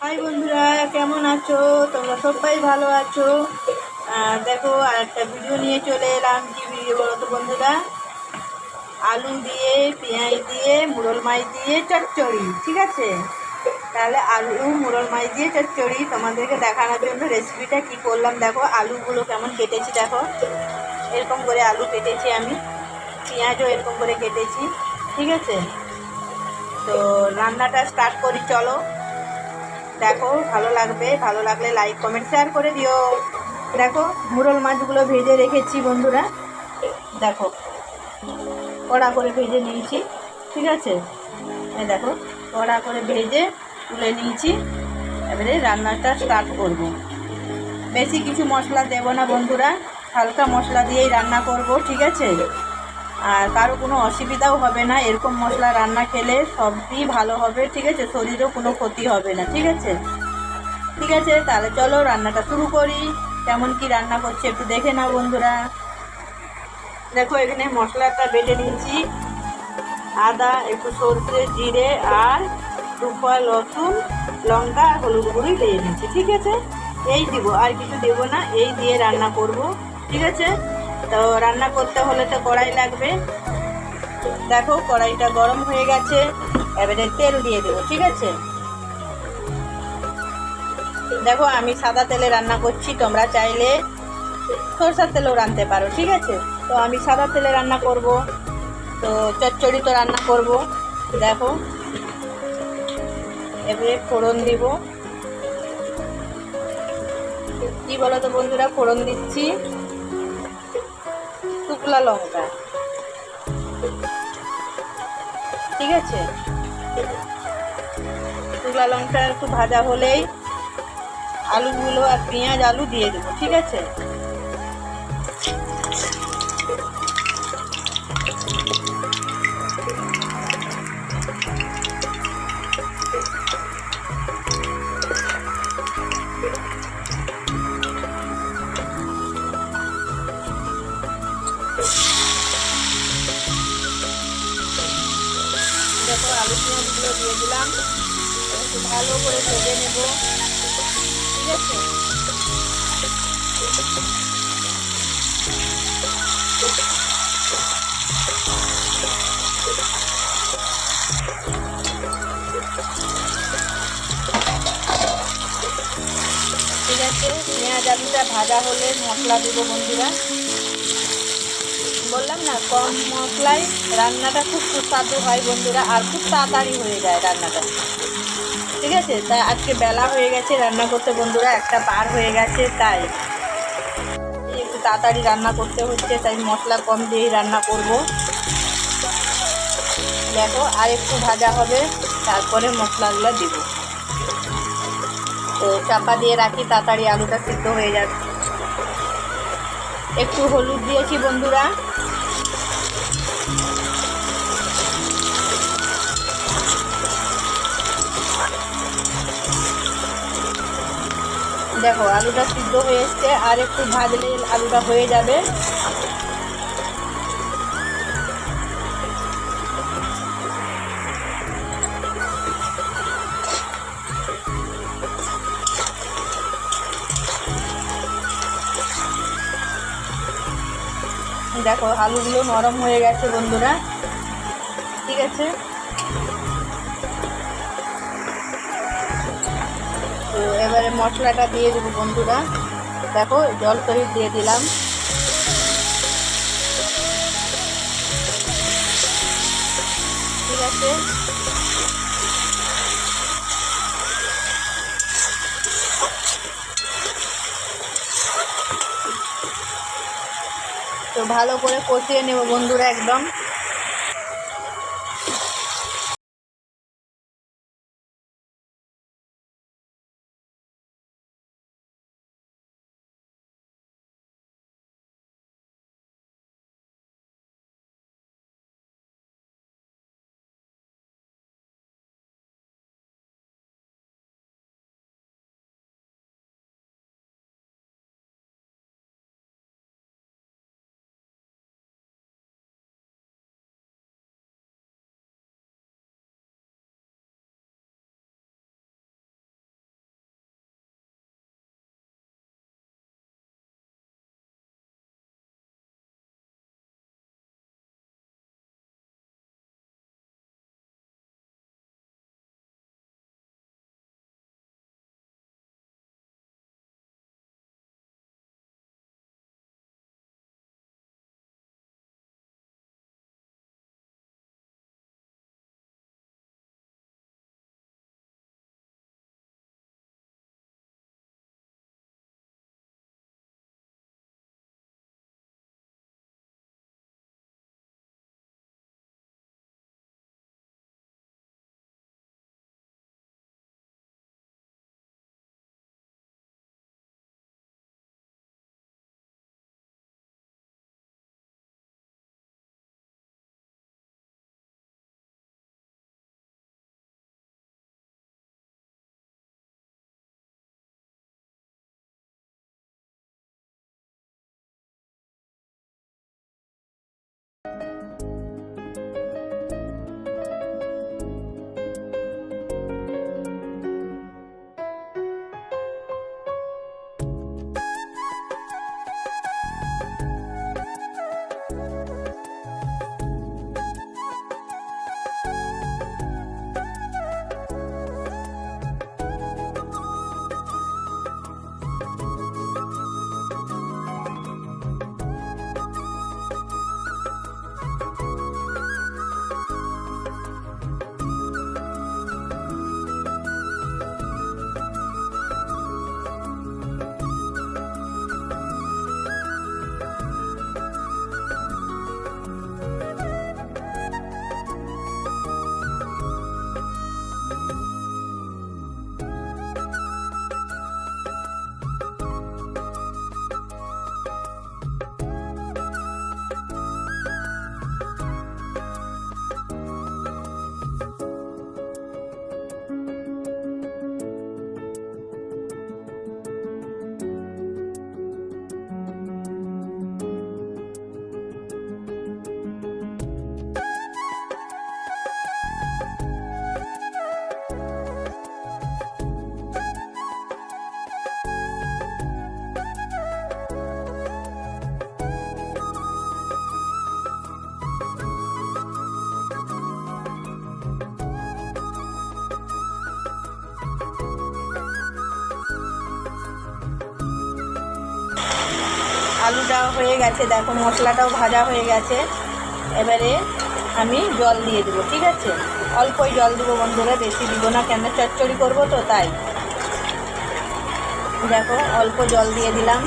High বন্ধুরা, কেমন আছো? তোমরা সবাই ভালো আছো? দেখো আর একটা ভিডিও নিয়ে চলে এলাম কি ভিডিও বলো তো বন্ধুরা? আলু দিয়ে, পেঁয়াজ দিয়ে, মুরল মাছ দিয়ে চচ্চড়ি, ঠিক আছে? তাহলে আলু, মুরল মাছ দিয়ে চচ্চড়ি, তোমাদেরকে দেখানোর জন্য রেসিপিটা কি করলাম দেখো, আলুগুলো কেমন কেটেছি দেখো। এরকম করে আলু কেটেছি আমি, পেঁয়াজও এরকম করে কেটেছি, ঠিক আছে? তো রান্নাটা স্টার্ট করি, চলো। দেখো, ভালো লাগবে, ভালো লাগলে লাইক কমেন্ট শেয়ার করে দিও। দেখো, মুরল মাছগুলো ভেজে রেখেছি বন্ধুরা। দেখো, কড়া করে ভেজে নিয়েছি, ঠিক আছে? দেখো, কড়া করে ভেজে তুলে নিয়েছি। এবারে রান্নাটা স্টার্ট করব। বেশি কিছু মশলা দেব না বন্ধুরা, হালকা মশলা দিয়েই রান্না করব, ঠিক আছে? আর কারও কোনো অসুবিধাও হবে না, এরকম মশলা রান্না খেলে সবই ভালো হবে, ঠিক আছে? শরীরেও কোনো ক্ষতি হবে না, ঠিক আছে? ঠিক আছে, তাহলে চলো রান্নাটা শুরু করি। কেমন কি রান্না করছে একটু দেখে নাও বন্ধুরা। দেখো, এখানে মশলাটা বেটে নিয়েছি। আদা, একটু সর্ষে, জিরে আর দুপা লসুন, লঙ্কা আর হলুদ গুঁড়ি দিয়ে নিচ্ছি ঠিক আছে? এই দিব, আর কিছু দেবো না, এই দিয়ে রান্না করব, ঠিক আছে? তো রান্না করতে হলে তো কড়াই লাগবে। দেখো, কড়াইটা গরম হয়ে গেছে। এবারে তেল দিয়ে দেবো, ঠিক আছে? দেখো, আমি সাদা তেলে রান্না করছি, তোমরা চাইলে সরষার তেলেও রাঁধতে পারো, ঠিক আছে? তো আমি সাদা তেলে রান্না করব, তো চচ্চড়ি তো রান্না করব, দেখো। এবারে ফোড়ন দিব। কি বলো তো বন্ধুরা, ফোড়ন দিচ্ছি। শুকলা লঙ্কা। ঠিক আছে? শুকলা লঙ্কা একটু ভাজা হলেই আলুগুলো আর পেঁয়াজ, আলু দিয়ে দেবো, ঠিক আছে? একটু ভালো করে ভেজে নেব। ঠিক আছে? ঠিক আছে? পেঁয়াজ আলুটা ভাজা হলে মশলা দেবো বন্ধুরা। বললাম না, কম মশলায় রান্নাটা খুব সুস্বাদু হয় বন্ধুরা, আর খুব তাড়াতাড়ি হয়ে যায় রান্নাটা। ঠিক আছে? তাই আজকে বেলা হয়ে গেছে রান্না করতে বন্ধুরা, একটা পার হয়ে গেছে, তাই। একটু তাড়াতাড়ি রান্না করতে হচ্ছে, তাই মশলা কম দিয়েই রান্না করব। দেখো, আর একটু ভাজা হবে, তারপরে মশলাগুলো দিব। তো চাপা দিয়ে রাখি, তাড়াতাড়ি আলুটা সিদ্ধ হয়ে যাবে। একটু হলুদ দিয়েছি বন্ধুরা। দেখো, আলুটা সিদ্ধ হয়ে এসছে, আর একটু ভাজলে আলুটা হয়ে যাবে। দেখো, আলুগুলো নরম হয়ে গেছে, বন্ধুরা। ঠিক আছে? এবারে মশলাটা দিয়ে দেবো বন্ধুরা। দেখো, জল শরীর দিয়ে দিলাম। ঠিক আছে। তো ভালো করে কষিয়ে নেব বন্ধুরা একদম। আলুটা হয়ে গেছে, দেখো মশলাটাও ভাজা হয়ে গেছে। এবারে আমি জল দিয়ে দেবো, ঠিক আছে? অল্পই জল দেবো বন্ধুরা, বেশি দিব না, কেন চচ্চড়ি করব তো, তাই। দেখো, অল্প জল দিয়ে দিলাম।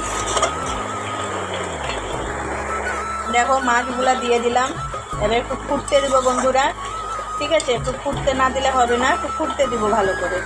দেখো মাছগুলো দিয়ে দিলাম। এবার একটু ফুটতে দেবো বন্ধুরা। ঠিক আছে? একটু ফুটতে না দিলে হবে না, একটু ফুটতে দিব ভালো করে।